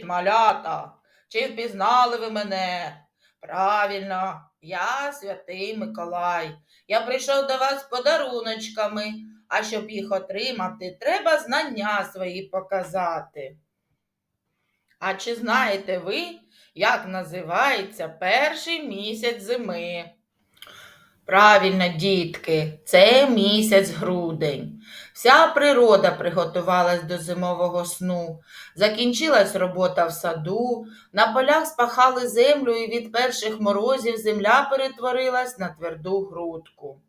Привіт, малята! Чи впізнали ви мене? Правильно, я святий Миколай. Я прийшов до вас з подаруночками, а щоб їх отримати, треба знання свої показати. А чи знаєте ви, як називається перший місяць зими? Правильно, дітки, це місяць грудень. Вся природа приготувалась до зимового сну. Закінчилась робота в саду, на полях спахали землю, і від перших морозів земля перетворилась на тверду грудку.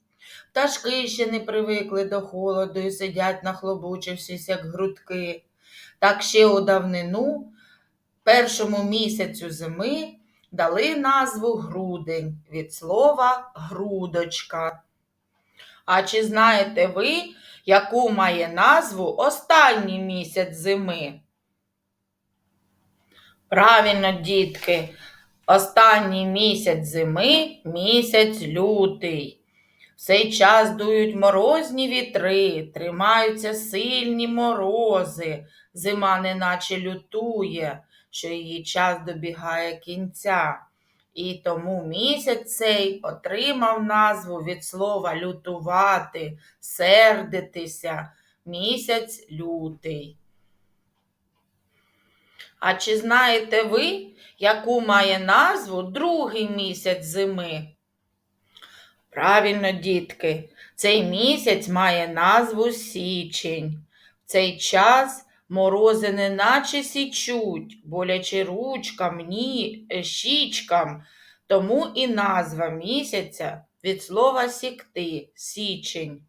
Пташки ще не привикли до холоду і сидять, нахлобучившись, як грудки. Так ще у давнину, першому місяцю зими, дали назву грудень від слова грудочка. А чи знаєте ви, яку має назву останній місяць зими? Правильно, дітки, останній місяць зими місяць лютий. В цей час дують морозні вітри, тримаються сильні морози, зима неначе лютує, що її час добігає кінця. І тому місяць цей отримав назву від слова лютувати, сердитися, місяць лютий. А чи знаєте ви, яку має назву другий місяць зими? Правильно, дітки, цей місяць має назву січень. В цей час морози неначе січуть, боляче ручкам, ні, е, щічкам. Тому і назва місяця від слова сікти січень.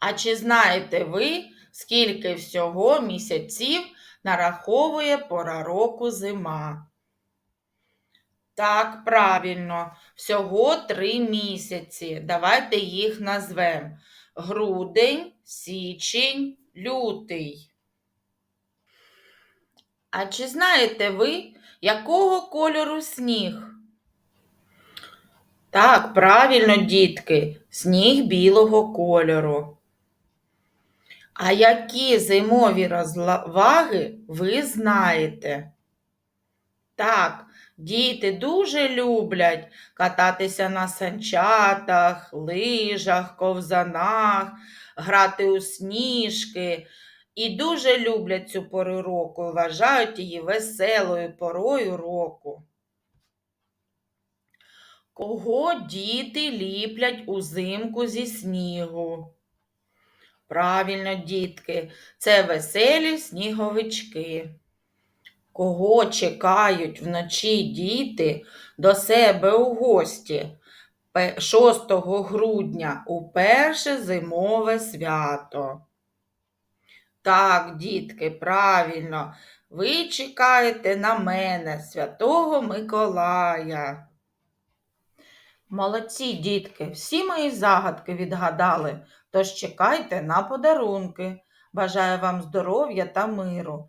А чи знаєте ви, скільки всього місяців нараховує пора року зима? Так, правильно, всього три місяці. Давайте їх назвемо. Грудень, січень, лютий. А чи знаєте ви, якого кольору сніг? Так, правильно, дітки, сніг білого кольору. А які зимові розваги ви знаєте? Так, діти дуже люблять кататися на санчатах, лижах, ковзанах, грати у сніжки. І дуже люблять цю пору року вважають її веселою порою року. Кого діти ліплять узимку зі снігу? Правильно, дітки, це веселі сніговички. Кого чекають вночі діти до себе у гості 6 грудня у перше зимове свято? Так, дітки, правильно, ви чекаєте на мене, святого Миколая. Молодці, дітки, всі мої загадки відгадали, тож чекайте на подарунки. Бажаю вам здоров'я та миру.